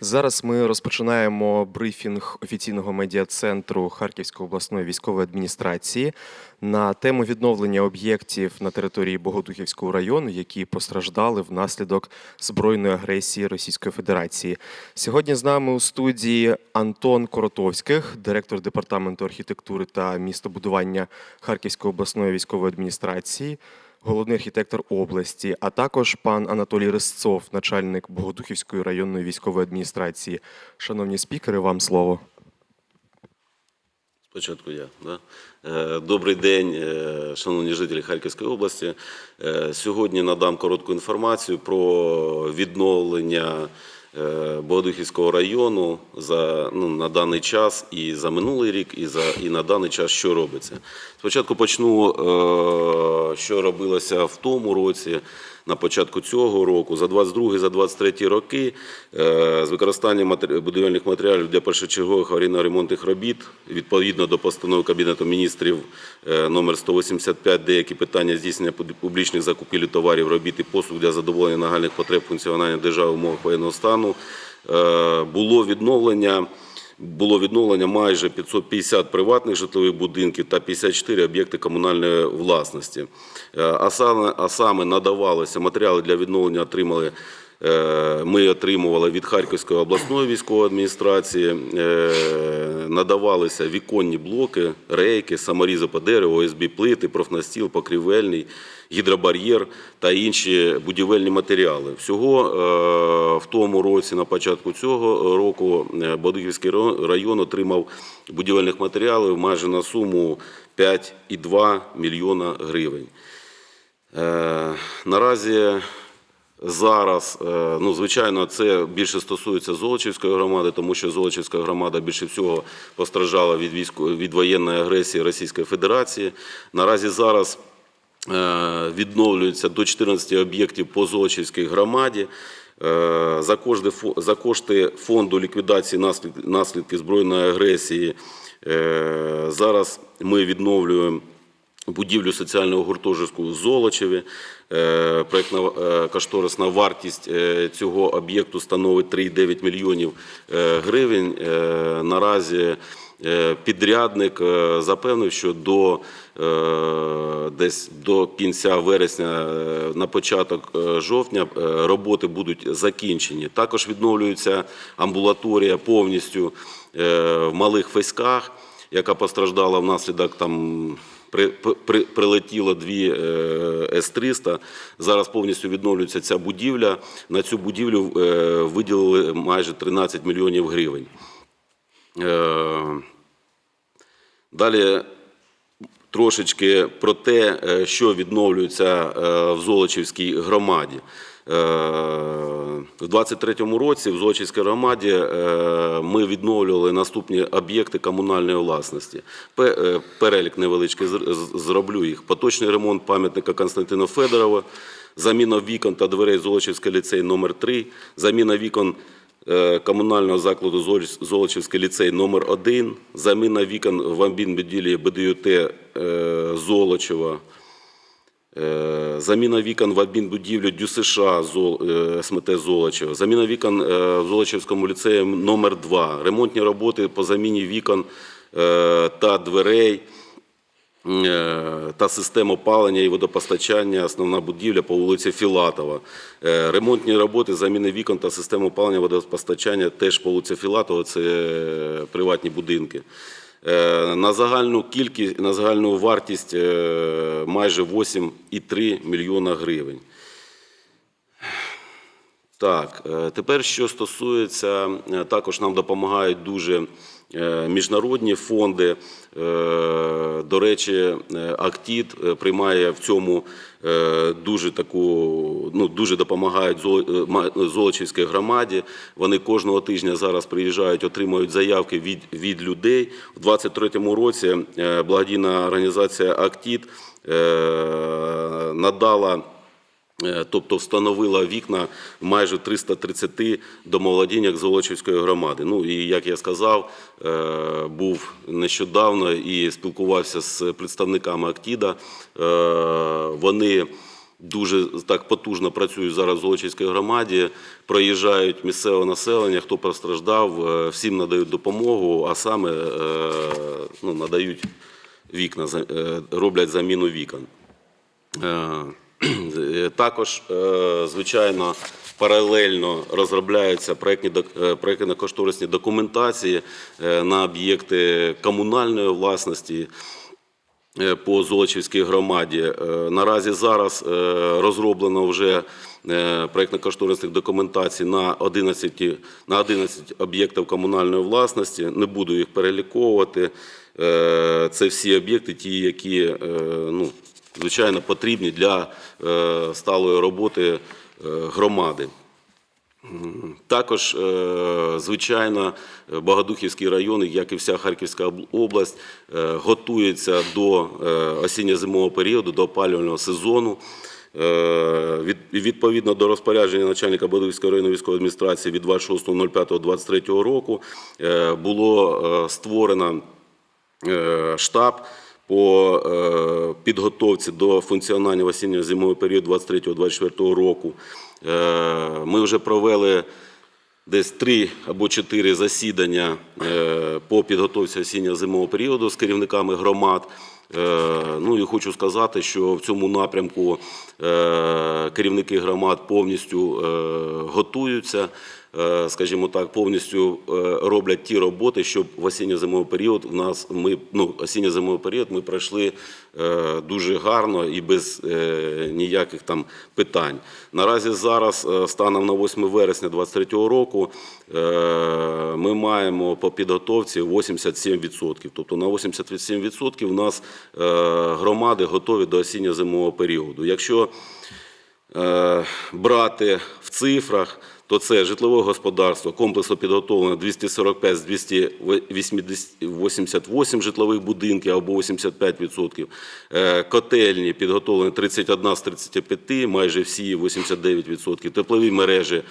Зараз ми розпочинаємо брифінг офіційного медіа-центру Харківської обласної військової адміністрації на тему відновлення об'єктів на території Богодухівського району, які постраждали внаслідок збройної агресії Російської Федерації. Сьогодні з нами у студії Антон Коротовських, директор департаменту архітектури та містобудування Харківської обласної військової адміністрації головний архітектор області, а також пан Анатолій Рисцов, начальник Богодухівської районної військової адміністрації. Шановні спікери, вам слово. Спочатку я. Да? Е, Добрий день, е, шановні жителі Харківської області. Е, Сьогодні надам коротку інформацію про відновлення Богодухівського району за, ну, на даний час і за минулий рік, і, за, і на даний час, що робиться. Спочатку почну, е, що робилося в тому році. На початку цього року, за 22 за 23 роки, е, з використанням будівельних матеріалів для першочергових аварійно-ремонтних робіт, відповідно до постанови Кабінету міністрів е, номер 185, деякі питання здійснення публічних закупівель товарів, робіт і послуг для задоволення нагальних потреб функціонування держави в умовах воєнного стану, е, було відновлення було відновлення майже 550 приватних житлових будинків та 54 об'єкти комунальної власності. Е, А саме, а саме надавалися матеріали для відновлення отримали. Е, Ми отримували від Харківської обласної військової адміністрації, е, надавалися віконні блоки, рейки, саморізи по дереву, ОСБ плити, профнастіл, покрівельний, гідробар'єр та інші будівельні матеріали. Всього е, в тому році, на початку цього року, Бодиківський район отримав будівельних матеріалів майже на суму 5,2 мільйона гривень. Наразі зараз, е, ну звичайно, це більше стосується Золочівської громади, тому що Золочівська громада більше всього постраждала від військо від воєнної агресії Російської Федерації. Наразі зараз е, відновлюється до 14 об'єктів по Золочівській громаді. Е, За кошти, за кошти фонду ліквідації наслідків збройної агресії зараз ми відновлюємо будівлю соціального гуртожитку в Золочеві. Е, Проєктна е, кошторисна вартість е, цього об'єкту становить 3,9 мільйонів гривень. Наразі підрядник запевнив, що до десь до кінця вересня, на початок жовтня роботи будуть закінчені. Також відновлюється амбулаторія повністю в малих феськах, яка постраждала внаслідок там. При, при, прилетіло дві е, С-300. Зараз повністю відновлюється ця будівля. На цю будівлю е, виділили майже 13 мільйонів гривень. Е, далі трошечки про те, що відновлюється в Золочівській громаді. Е, У 23-му році в Золочівській громаді е, ми відновлювали наступні об'єкти комунальної власності. Е, Перелік невеличкий зроблю їх. Поточний ремонт пам'ятника Константина Федорова, заміна вікон та дверей Золочівський ліцей номер 3 заміна вікон е, комунального закладу Золочівський ліцей номер 1 заміна вікон в амбінбуділі БДЮТ е, Золочева, Е, Заміна вікон в адмінбудівлю ДЮСШ е, СМТ Золочева. Заміна вікон е, в Золочівському ліцеї номер 2 Ремонтні роботи по заміні вікон е, та дверей е, та систем опалення і водопостачання, основна будівля по вулиці Філатова. Е, Ремонтні роботи, заміни вікон та систем опалення водопостачання теж по вулиці Філатова, це е, приватні будинки. Е, На загальну кількість, на загальну вартість е, майже 8,3 мільйона гривень. Так, е, тепер що стосується, також нам допомагають дуже міжнародні фонди. Е, До речі, е, Актід е, приймає в цьому е, дуже таку, ну дуже допомагають Золо- е, Золочівській громаді. Вони кожного тижня зараз приїжджають, отримують заявки від, від людей. У 23-му році е, благодійна організація Актід е, надала. Е, Тобто встановила вікна майже 330 домоволодіннях Золочівської громади. Ну і як я сказав, е, був нещодавно і спілкувався з представниками Актіда. Е, Вони дуже так потужно працюють зараз в Золочівській громаді. Проїжджають місцеве населення, хто постраждав, всім надають допомогу, а саме ну, надають вікна, роблять заміну вікон. Е, Також, е, звичайно, паралельно розробляються проєктні е, проєктно-кошторисні документації е, на об'єкти комунальної власності по Золочівській громаді. Наразі зараз розроблено вже проєктно-кошторисних документацій на 11, на 11 об'єктів комунальної власності. Не буду їх переліковувати. Це всі об'єкти, ті, які ну, звичайно потрібні для е, сталої роботи е, громади. Також, е, звичайно, Богодухівський район, як і вся Харківська область, готується до осінньо-зимового періоду, до опалювального сезону. Відповідно до розпорядження начальника Богодухівської районної військової адміністрації від 26.05.23 року було створено штаб по е, підготовці до функціонування в осінньо-зимовий період 23-24 року. Е, Ми вже провели десь три або чотири засідання е, по підготовці осінньо-зимового періоду з керівниками громад. Ну і хочу сказати, що в цьому напрямку керівники громад повністю готуються, скажімо так, повністю е, роблять ті роботи, щоб в осінньо-зимовий період в нас ми ну осінньо-зимовий період ми пройшли е, дуже гарно і без е, ніяких там питань. Наразі зараз, е, станом на 8 вересня 2023 року, е, ми маємо по підготовці 87%. Тобто на 87% у нас е, громади готові до осінньо-зимового періоду. Якщо е, брати в цифрах, то це житлове господарство, комплексно підготовлено 245 з 288 житлових будинків або 85%. Е, Котельні підготовлені 31 з 35, майже всі 89%. Теплові мережі е,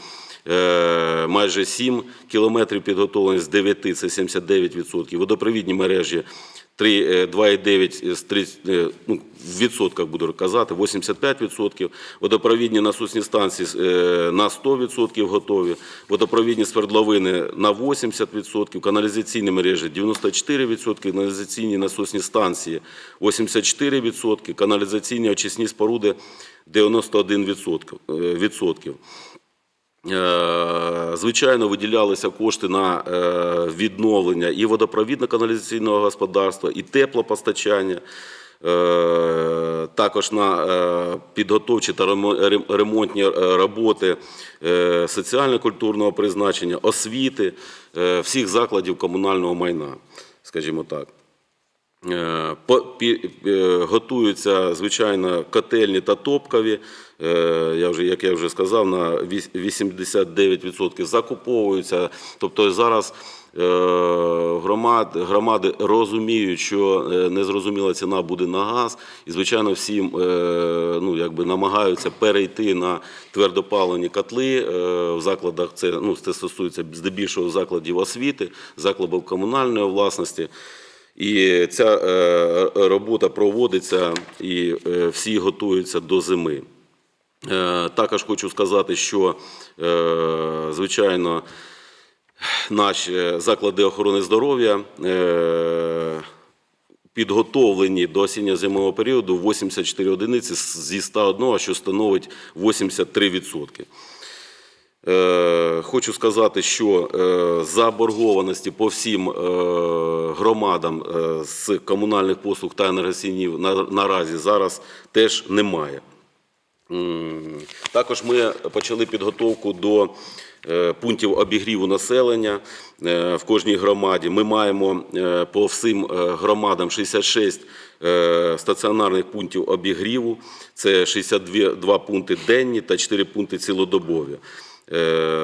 майже 7 кілометрів підготовлені з 9, це 79%. Водопровідні мережі 3, е, 2,9 з 30, е, ну, в відсотках буду казати, 85%. Водопровідні насосні станції е, на 100% готові. Водопровідні свердловини на 80%, каналізаційні мережі 94%, каналізаційні насосні станції 84%, каналізаційні очисні споруди 91%. Е, Звичайно, виділялися кошти на е, відновлення і водопровідно-каналізаційного господарства, і теплопостачання, е, також на підготовчі та ремонтні роботи соціально-культурного призначення, освіти всіх закладів комунального майна, скажімо так. Готуються, звичайно, котельні та топкові. Е, Я вже, як я вже сказав, на віс- 89% закуповуються. Тобто зараз е, громад, громади розуміють, що е, незрозуміла ціна буде на газ, і, звичайно, всі ну, якби намагаються перейти на твердопалені котли в закладах. Це, ну, це стосується здебільшого закладів освіти, закладів комунальної власності. І ця робота проводиться, і всі готуються до зими. Е, Також хочу сказати, що, е, звичайно, наші заклади охорони здоров'я е, підготовлені до осінньо-зимового періоду 84 одиниці зі 101, що становить 83%. Е, Хочу сказати, що заборгованості по всім громадам з комунальних послуг та енергосійнів на- наразі зараз теж немає. Також ми почали підготовку до е, пунктів обігріву населення е, в кожній громаді. Ми маємо е, по всім громадам 66 е, стаціонарних пунктів обігріву. Це 62 пункти денні та 4 пункти цілодобові.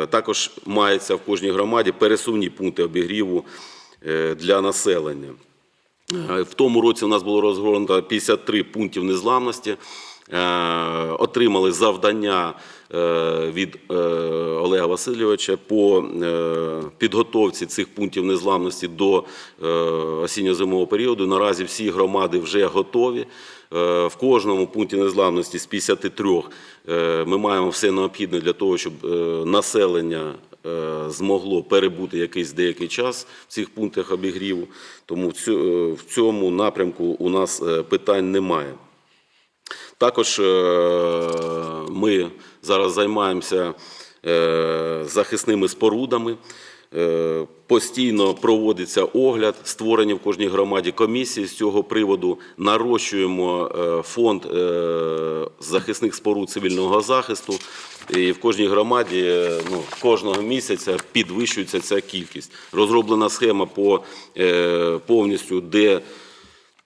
Також мається в кожній громаді пересувні пункти обігріву для населення. В тому році у нас було розгорнуто 53 пунктів незламності отримали завдання е, від е, Олега Васильовича по е, підготовці цих пунктів незламності до е, осінньо-зимового періоду. Наразі всі громади вже готові. Е, В кожному пункті незламності з 53 е, ми маємо все необхідне для того, щоб е, населення е, змогло перебути якийсь деякий час в цих пунктах обігріву. Тому в е, цьому напрямку у нас е, питань немає. Також е, ми зараз займаємося е, захисними спорудами. Е, Постійно проводиться огляд, створені в кожній громаді комісії з цього приводу. Нарощуємо фонд захисних споруд цивільного захисту. І в кожній громаді ну, кожного місяця підвищується ця кількість. Розроблена схема по повністю, де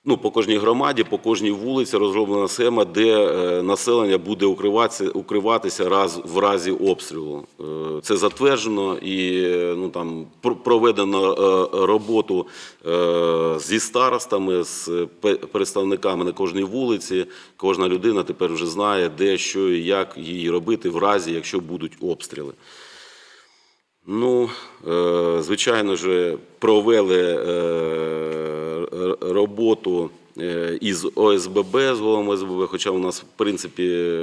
ну, по кожній громаді, по кожній вулиці розроблена схема, де е, населення буде укриватися, укриватися раз, в разі обстрілу. Е, Це затверджено і е, ну, там, проведено роботу зі старостами, з представниками на кожній вулиці. Кожна людина тепер вже знає, де, що і як їй робити в разі, якщо будуть обстріли. Ну, е, звичайно ж, провели е, роботу е, із ОСББ, з головами ОСББ, хоча у нас, в принципі,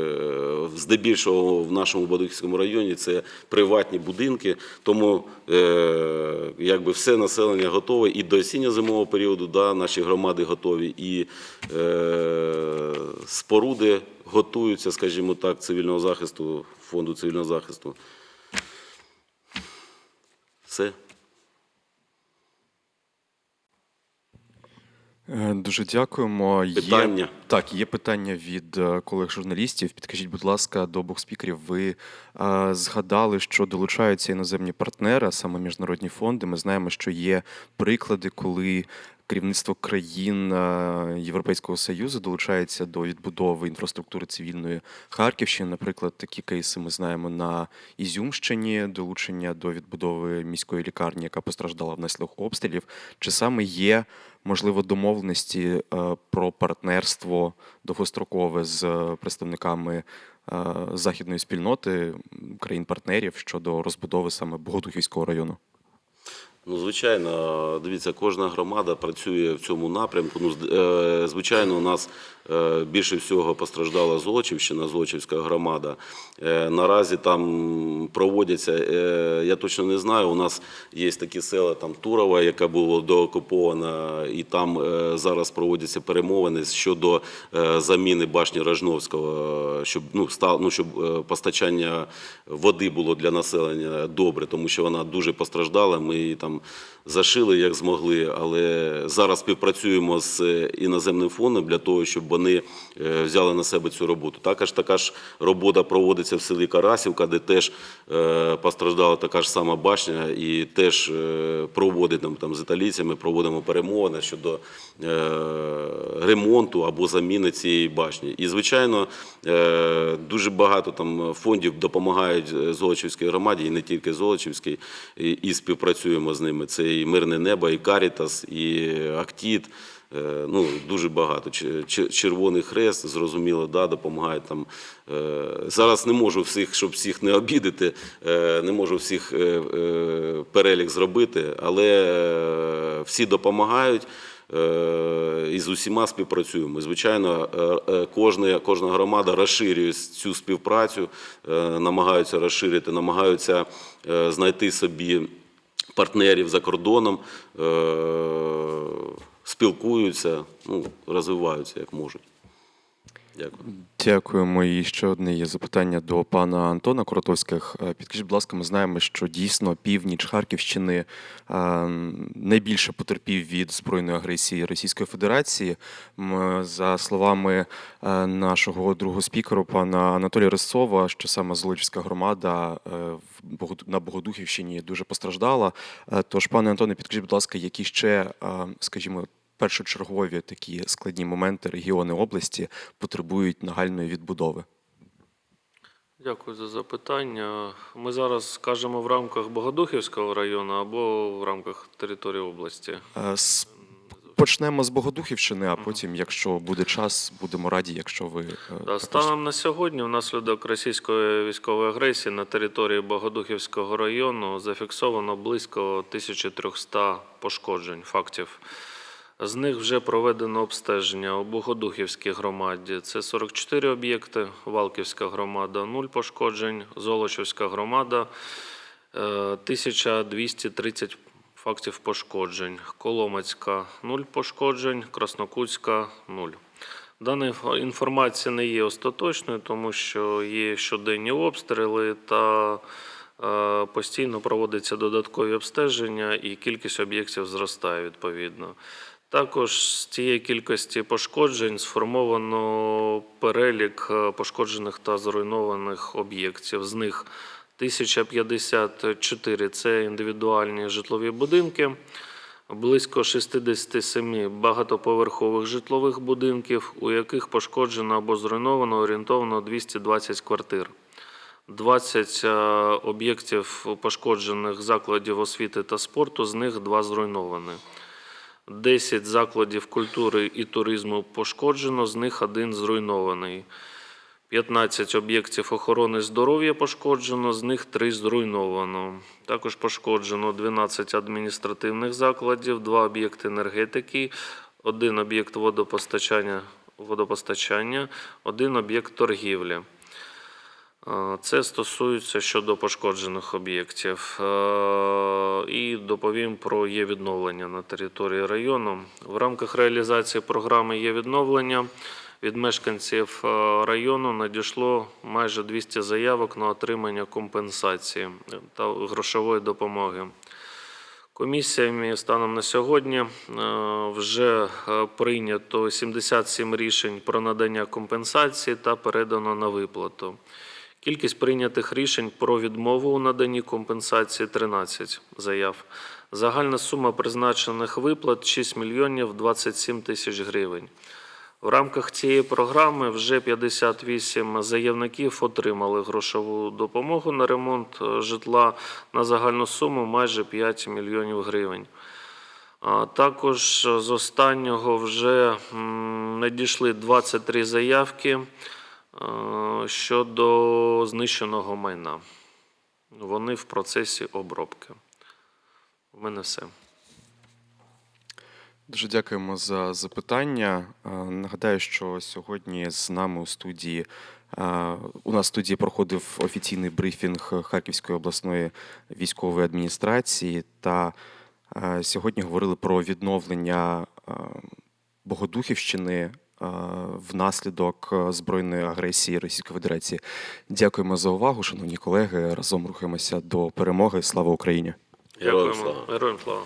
здебільшого в нашому Бадухівському районі це приватні будинки, тому якби все населення готове і до осінньо-зимового періоду, да, наші громади готові, і е, споруди готуються, скажімо так, цивільного захисту, фонду цивільного захисту. Все. Е, Дуже дякуємо. Питання? Є, так, є питання від е, колег журналістів. Підкажіть, будь ласка, до обох спікерів. Ви е, згадали, що долучаються іноземні партнери, а саме міжнародні фонди. Ми знаємо, що є приклади, коли керівництво країн е, Європейського Союзу долучається до відбудови інфраструктури цивільної Харківщини. Наприклад, такі кейси ми знаємо на Ізюмщині, долучення до відбудови міської лікарні, яка постраждала внаслідок обстрілів. Чи саме є можливо домовленості е, про партнерство довгострокове з представниками е, західної спільноти країн-партнерів щодо розбудови саме Богодухівського району? Ну, звичайно, дивіться, кожна громада працює в цьому напрямку. Ну, е, звичайно, у нас е, більше всього постраждала Золочівщина, Золочівська громада. Е, Наразі там проводяться, я точно не знаю, у нас є такі села, там Турова, яка була доокупована, і там зараз проводяться перемовини щодо заміни башні Рожновського, щоб, ну, став, ну, щоб постачання води було для населення добре, тому що вона дуже постраждала. Ми її там зашили як змогли, але зараз співпрацюємо з іноземним фондом для того, щоб вони е, взяли на себе цю роботу. Також така ж робота проводиться в селі Карасівка, де теж е, постраждала така ж сама башня, і теж е, проводимо там з італійцями, проводимо перемовини щодо е, ремонту або заміни цієї башні. І звичайно, е, дуже багато там фондів допомагають е, Золочівській громаді, і не тільки Золочівській, і, співпрацюємо з ними. Це і Мирне небо, і Карітас, і Актіт. Е, Ну, дуже багато. Червоний Хрест, зрозуміло, да, допомагає там. Е, Зараз не можу всіх, щоб всіх не обідати, е, не можу всіх перелік зробити, але всі допомагають. І з усіма співпрацюємо. Звичайно, кожна, кожна громада розширює цю співпрацю, намагаються розширити, намагаються знайти собі партнерів за кордоном, е, спілкуються, ну, розвиваються як можуть. Дякую. Дякуємо. І ще одне є запитання до пана Антона Коротовських. Е, Підкажіть, будь ласка, ми знаємо, що дійсно північ Харківщини е, найбільше потерпів від збройної агресії Російської Федерації. За словами е, нашого другого спікера, пана Анатолія Рисова, що саме Золочівська громада на Богодухівщині дуже постраждала. Тож, пане Антоне, підкажіть, будь ласка, які ще, скажімо, першочергові такі складні моменти регіони області потребують нагальної відбудови. Дякую за запитання. Ми зараз кажемо в рамках Богодухівського району або в рамках території області. Е, Почнемо з Богодухівщини, а потім, якщо буде час, будемо раді, якщо ви е, Да, Станом на сьогодні, внаслідок російської військової агресії на території Богодухівського району зафіксовано близько 1300 пошкоджень фактів. З них вже проведено обстеження у Богодухівській громаді. Це 44 об'єкти, Валківська громада 0 пошкоджень, Золочівська громада е, 1230 фактів пошкоджень, Коломацька 0 пошкоджень, Краснокутська 0. Дана інформація не є остаточною, тому що є щоденні обстріли та е, постійно проводяться додаткові обстеження, і кількість об'єктів зростає відповідно. Також з цієї кількості пошкоджень сформовано перелік е, пошкоджених та зруйнованих об'єктів. З них 1054 – це індивідуальні житлові будинки, близько 67 багатоповерхових житлових будинків, у яких пошкоджено або зруйновано орієнтовно 220 квартир. 20 е, об'єктів пошкоджених закладів освіти та спорту, з них 2 зруйновані. 10 закладів культури і туризму пошкоджено, з них один зруйнований. 15 об'єктів охорони здоров'я пошкоджено, з них 3 зруйновано. Також пошкоджено 12 адміністративних закладів, 2 об'єкти енергетики, 1 об'єкт водопостачання, водопостачання, 1 об'єкт торгівлі. Е, Це стосується щодо пошкоджених об'єктів. Е, І доповім про є відновлення на території району. В рамках реалізації програми є відновлення. Від мешканців е, району надійшло майже 200 заявок на отримання компенсації та грошової допомоги. Комісіями станом на сьогодні вже прийнято 77 рішень про надання компенсації та передано на виплату. Кількість прийнятих рішень про відмову у наданні компенсації 13 заяв. Загальна сума призначених виплат 6 мільйонів 27 тисяч гривень. В рамках цієї програми вже 58 заявників отримали грошову допомогу на ремонт е, житла на загальну суму майже 5 мільйонів гривень. Також е, з останнього вже надійшли 23 заявки щодо знищеного майна. Вони в процесі обробки. У мене все. Дуже дякуємо за запитання. Е, Нагадаю, що сьогодні з нами у студії е, у нас в студії проходив офіційний брифінг Харківської обласної військової адміністрації. Та е, сьогодні говорили про відновлення е, Богодухівщини е, внаслідок е, збройної агресії Російської Федерації. Дякуємо за увагу, шановні колеги. Разом рухаємося до перемоги. Слава Україні! Дякуємо. Героям слава.